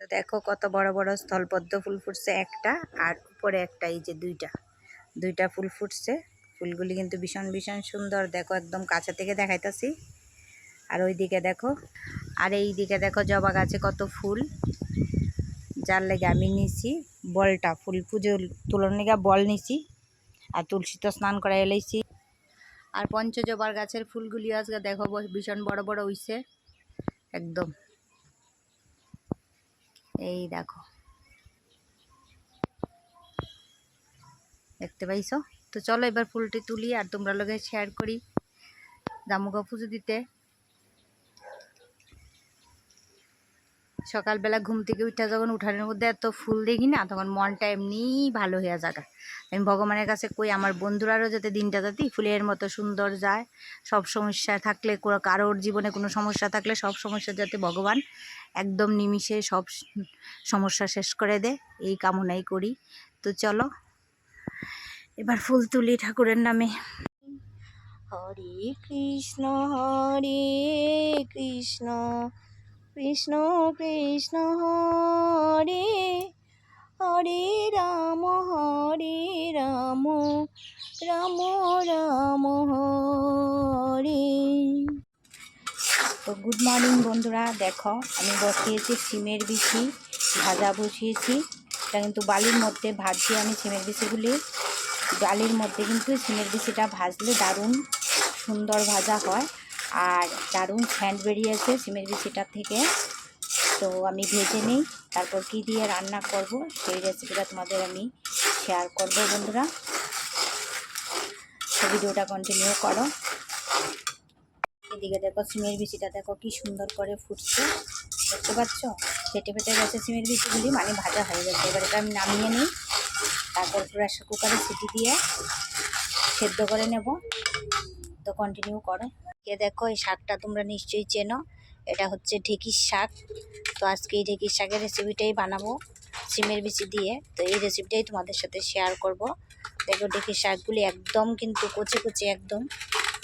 তো দেখো কত বড় বড় স্থলপদ্ম ফুল ফুটছে একটা, আর উপরে একটা, এই যে দুইটা। দুইটা ফুল ফুটছে। ফুলগুলি কিন্তু ভীষণ ভীষণ সুন্দর। দেখো একদম কাছে থেকে দেখাইতেছি। আর ওই দিকে দেখো, আর এই দিকে দেখো জবা গাছে কত ফুল। যার লেগে আমি নিছি বলটা, ফুল পুজো তুলন লেগে বল নিছি। আর তুলসী তো স্নান করা এলাইছি। আর পঞ্চজবার গাছের ফুলগুলি আজকে দেখো ভীষণ বড় বড় হইছে। একদম। এই দেখো। দেখতে পাইছো? তো চলো এবার ফুলটি তুলি আর তোমরা লগে শেয়ার করি দামুকা পুজো দিতে। সকালবেলা ঘুম থেকে উঠে যখন উঠানের মধ্যে এত ফুল দেখি না, তখন মনটা এমনিই ভালো হয়ে যাবে আমি ভগবানের কাছে কই, আমার বন্ধুরারও যাতে দিনটা যাতে ফুলের মতো সুন্দর যায়, সব সমস্যা থাকলে কারোর জীবনে কোনো সমস্যা থাকলে সব সমস্যা যাতে ভগবান একদম নিমিষে সব সমস্যা শেষ করে দে, এই কামনাই করি। তো চলো, এবার ফুল তুলি ঠাকুরের নামে। হরে কৃষ্ণ হরে কৃষ্ণ কৃষ্ণ কৃষ্ণ, হরে হরে রাম হরে রাম রাম রাম, হরে। তো গুড মর্নিং বন্ধুরা, দেখো আমি বসিয়েছি সিমের বিচি, ভাজা বসিয়েছি। এটা কিন্তু বালির মধ্যে ভাজছি আমি সিমের বিচিগুলি। ডালের মধ্যে কিন্তু সিমের বিচিটা ভাজলে দারুণ সুন্দর ভাজা হয় আর দারুণ স্যান্ড বেরিয়েছে সিমের বিচিটা থেকে। তো আমি ভেজে নিই, তারপর কি দিয়ে রান্না করব সেই রেসিপিটা তোমাদের আমি শেয়ার করব বন্ধুরা। ভিডিওটা কন্টিনিউ করো। এদিকে দেখো সিমের বিচিটা দেখো কি সুন্দর করে ফুটছে। দেখতে পাচ্ছ? ফেটে ফেটে গেছে সিমের বিচিগুলি মানে ভাজা হয়ে গেছে। এবার এটা আমি নামিয়ে নিই। তারপর প্রেশার কুকারে সিটি দিয়ে সেদ্ধ করে নেব। তো কন্টিনিউ করো। এ দেখো এই শাকটা তোমরা নিশ্চয়ই চেনো। এটা হচ্ছে ঢেঁকির শাক। তো আজকে এই ঢেঁকির শাকের রেসিপিটাই বানাবো সিমের বিচি দিয়ে। তো এই রেসিপিটাই তোমাদের সাথে শেয়ার করব। দেখো ঢেঁকির শাকগুলি একদম কিন্তু কচি কচি একদম।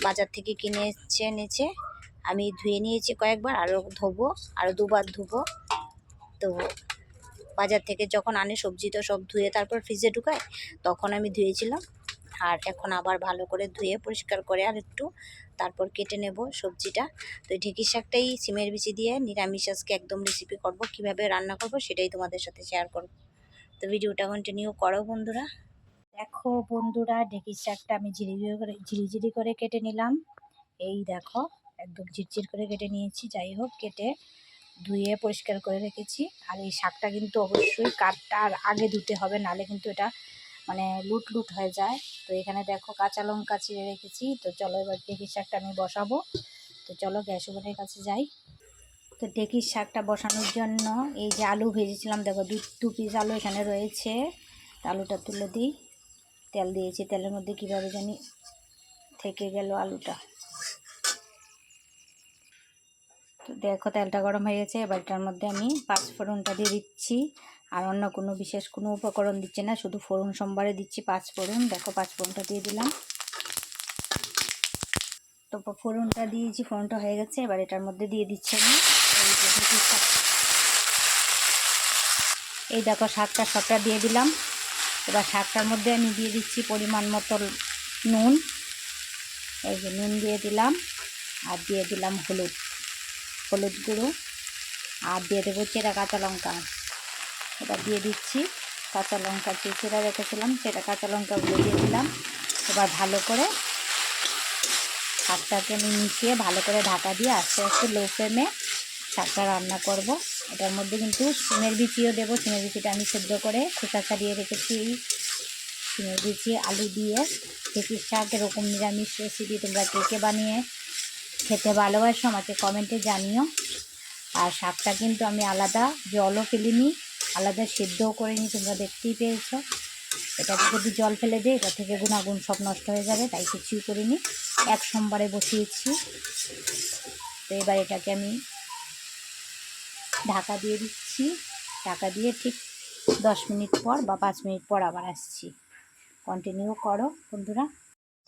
বাজার থেকে কিনে এসছে এনেছে। আমি ধুয়ে নিয়েছি কয়েকবার আরও ধোবো আরও দুবার ধুবো। তো বাজার থেকে যখন আনে সবজি তো সব ধুয়ে তারপর ফ্রিজে ঢুকায়, তখন আমি ধুয়েছিলাম। আর এখন আবার ভালো করে ধুয়ে পরিষ্কার করে আর একটু তারপর কেটে নেব সবজিটা। তো ঢেঁকির শাকটাই সিমের বিচি দিয়ে নিরামিষ আজকে একদম রেসিপি করব, কীভাবে রান্না করব সেটাই তোমাদের সাথে শেয়ার করব। তো ভিডিওটা কন্টিনিউ করো বন্ধুরা। দেখো বন্ধুরা, ঢেঁকির শাকটা আমি ঝিরিঝিরি করে ঝিরিঝিরি করে কেটে নিলাম। এই দেখো, একদম ঝিরঝির করে কেটে নিয়েছি। যাই হোক, কেটে ধুয়ে পরিষ্কার করে রেখেছি। আর এই শাকটা কিন্তু অবশ্যই কাটটার আগে ধুতে হবে, নালে কিন্তু এটা মানে লুট লুট হয়ে যায়। তো এখানে দেখো কাঁচা লঙ্কা চিড়ে রেখেছি। তো চলো এবার ঢেঁকির শাকটা আমি বসাবো। তো চলো গ্যাস ওভেনের কাছে যাই। তো ঢেঁকির শাকটা বসানোর জন্য এই যে আলু ভেজেছিলাম, দেখো দু পিস আলু এখানে রয়েছে। আলুটা তুলে দিই। তেল দিয়েছি, তেলের মধ্যে কীভাবে জানি থেকে গেল আলুটা। তো দেখো তেলটা গরম হয়ে গেছে, এবার এটার মধ্যে আমি পাঁচ ফোড়নটা দিয়ে দিচ্ছি। আর অন্য কোনো বিশেষ কোনো উপকরণ দিচ্ছি না, শুধু ফোড়ন সোমবারে দিচ্ছি পাঁচ ফোড়ন। দেখো পাঁচ ফোড়নটা দিয়ে দিলাম। তো ফোড়নটা দিয়েছি, ফোড়নটা হয়ে গেছে, এবার এটার মধ্যে দিয়ে দিচ্ছি আমি এই দেখো শাকটা সবটা দিয়ে দিলাম। এবার শাকটার মধ্যে আমি দিয়ে দিচ্ছি পরিমাণ মতো নুন। এই যে নুন দিয়ে দিলাম আর দিয়ে দিলাম হলুদ। হলুদ গুঁড়ো আর দিয়ে দেবো চেরা কাঁচা লঙ্কা। এটা দিয়ে দিচ্ছি কাঁচা লঙ্কা। যে চেরা রেখেছিলাম সেটা কাঁচা লঙ্কাগুলো দিয়ে দিলাম। এবার ভালো করে শাকটাকে আমি মিশিয়ে ভালো করে ঢাকা দিয়ে আস্তে আস্তে লো ফ্লেমে শাকটা রান্না করব। এটার মধ্যে কিন্তু সিমের বিচিও দেবো। সিমের বিচিটা আমি সেদ্ধ করে খোসা ছাড়িয়ে রেখেছি। সিমের বিচি, আলু দিয়ে ঢেঁকির শাক, এরকম নিরামিষ রেসিপি তোমরা কে কে বানিয়ে খেতে ভালোবাসো আমাকে কমেন্টে জানিও। আর শাকটা কিন্তু আমি আলাদা জলও ফেলিনি, আলাদা সেদ্ধও করিনি, তোমরা দেখতেই পেয়েছ। এটাতে যদি জল ফেলে দিই, এটা থেকে গুণাগুণ সব নষ্ট হয়ে যাবে, তাই কিছুই করিনি। এক সোমবারে বসিয়েছি। তো এবার এটাকে আমি ঢাকা দিয়ে দিচ্ছি। ঢাকা দিয়ে ঠিক দশ মিনিট পর বা পাঁচ মিনিট পর আবার আসছি। কন্টিনিউ করো বন্ধুরা।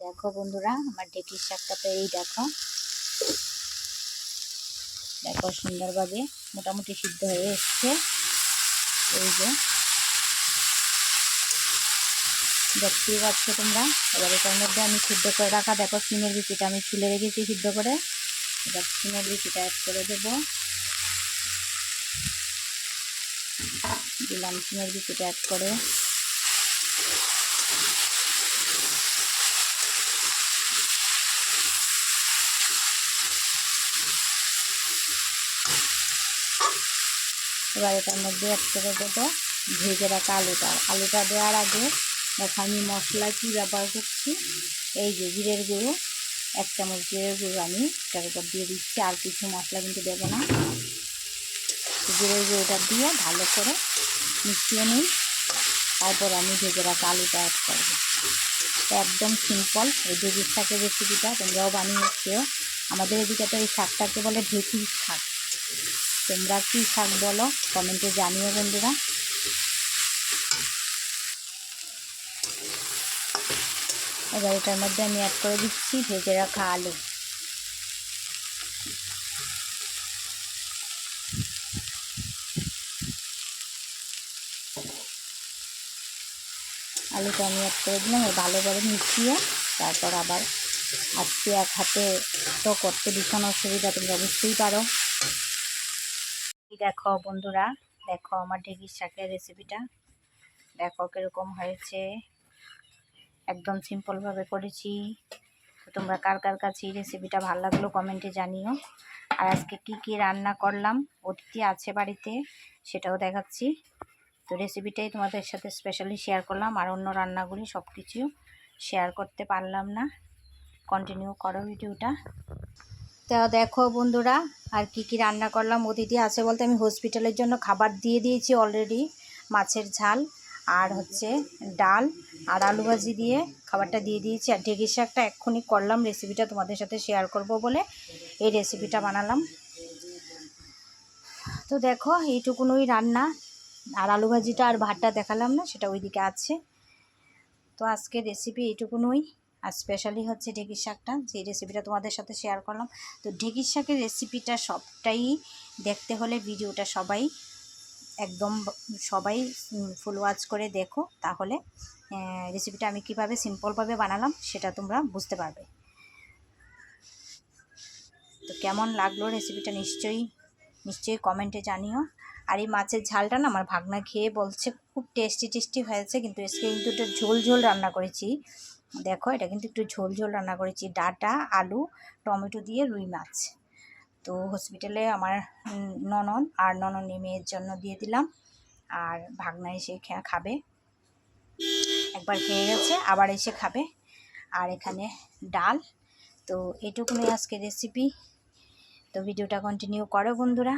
দেখো বন্ধুরা, আমার ঢেঁকির শাকটা তো এই দেখো। দেখো সুন্দরভাবে মোটামুটি সিদ্ধ হয়ে এসছে। এই যে। দেখতেই পাচ্ছ তোমরা? এবার এটার মধ্যে আমি সিদ্ধ করে রাখা, দেখো সিমের বিচিটা আমি ছুলে রেখেছি সিদ্ধ করে। এবার সিমের বিচিটা অ্যাড করে দেবো। দিলাম সিমের বিচিটা অ্যাড করে। এবার এটার মধ্যে অ্যাড করে দেবো ভেজে রাখা আলুটা। আলুটা দেওয়ার আগে দেখো আমি মশলা কী ব্যবহার করছি? এই যে জিরের গুঁড়ো, এক চামচ জিরের গুঁড়ো আমি এটার উপর দিয়ে দিচ্ছি। আর কিছু মশলা কিন্তু দেবো না। জিরের গুঁড়োটা দিয়ে ভালো করে মিশিয়ে নিই তারপর আমি ভেজে রাখা আলুটা অ্যাড করব। একদম সিম্পল এই ঢেঁকির শাকের রেসিপিটা তোমরাও বানিয়ে খেও আমাদের এদিকে তো এই শাকটাকে বলে ঢেঁকির শাক। তোমরা কী শাক বলো? কমেন্টে জানিও বন্ধুরা। এবার এটার মধ্যে আমি অ্যাড করে দিচ্ছি ভেজে রাখা আলু। আলুটা আমি অ্যাড করে দিলাম, এবার ভালোভাবে মিশিয়ে তারপর আবার আজকে এক হাতে তো করতে ভীষণ অসুবিধা, তোমরা বুঝতেই পারো। দেখো বন্ধুরা, দেখো আমার ঢেঁকির শাকের রেসিপিটা দেখো কীরকম হয়েছে। একদম সিম্পলভাবে করেছি। তো তোমরা কার কার কাছে এই রেসিপিটা ভালো লাগল কমেন্টে জানিও। আর আজকে কি কি রান্না করলাম, অতিথি আছে বাড়িতে, সেটাও দেখাচ্ছি। তো রেসিপিটাই তোমাদের সাথে স্পেশালি শেয়ার করলাম আর অন্য রান্নাগুলি সব কিছু শেয়ার করতে পারলাম না। কন্টিনিউ করো ভিডিওটা তো দেখো বন্ধুরা, আর কি কি রান্না করলাম? অতিথি আছে বলতে আমি হসপিটালের জন্য খাবার দিয়ে দিয়েছি অলরেডি মাছের ঝাল আর হচ্ছে ডাল আর আলু ভাজি দিয়ে খাবারটা দিয়ে দিয়েছি। আর ঢেঁকির শাকটা এক্ষুনি করলাম রেসিপিটা তোমাদের সাথে শেয়ার করব বলে এই রেসিপিটা বানালাম। তো দেখো, এইটুকুনই রান্না। আর আলু ভাজিটা আর ভাতটা দেখালাম না, সেটা ওইদিকে আছে। তো আজকে রেসিপি এইটুকুনই আর স্পেশালি হচ্ছে ঢেঁকির শাকটা, যে রেসিপিটা তোমাদের সাথে শেয়ার করলাম। তো ঢেঁকির শাকের রেসিপিটা সবটাই দেখতে হলে ভিডিওটা সবাই একদম সবাই ফুল ওয়াচ করে দেখো। তাহলে রেসিপিটা আমি কীভাবে সিম্পলভাবে বানালাম, সেটা তোমরা বুঝতে পারবে। তো কেমন লাগল রেসিপিটা নিশ্চয়ই নিশ্চয়ই কমেন্টে জানিও। আর এই মাছের ঝালটা না আমার ভাগনা খেয়ে বলছে, খুব টেস্টি টেস্টি হয়েছে, কিন্তু আজকে কিন্তু একটু ঝোল ঝোল রান্না করেছি। দেখো, এটা কিন্তু একটু ঝোল ঝোল রান্না করেছি, ডাটা, আলু, টমেটো দিয়ে রুই মাছ। তো হসপিটালে আমার ননন আর নননী মেয়ের জন্য দিয়ে দিলাম, আর ভাগনা এসে খাবে। একবার খেয়ে গেছে, আবার এসে খাবে। আর এখানে ডাল, তো এটুকুনি আজকে রেসিপি তো ভিডিওটা কন্টিনিউ করো বন্ধুরা।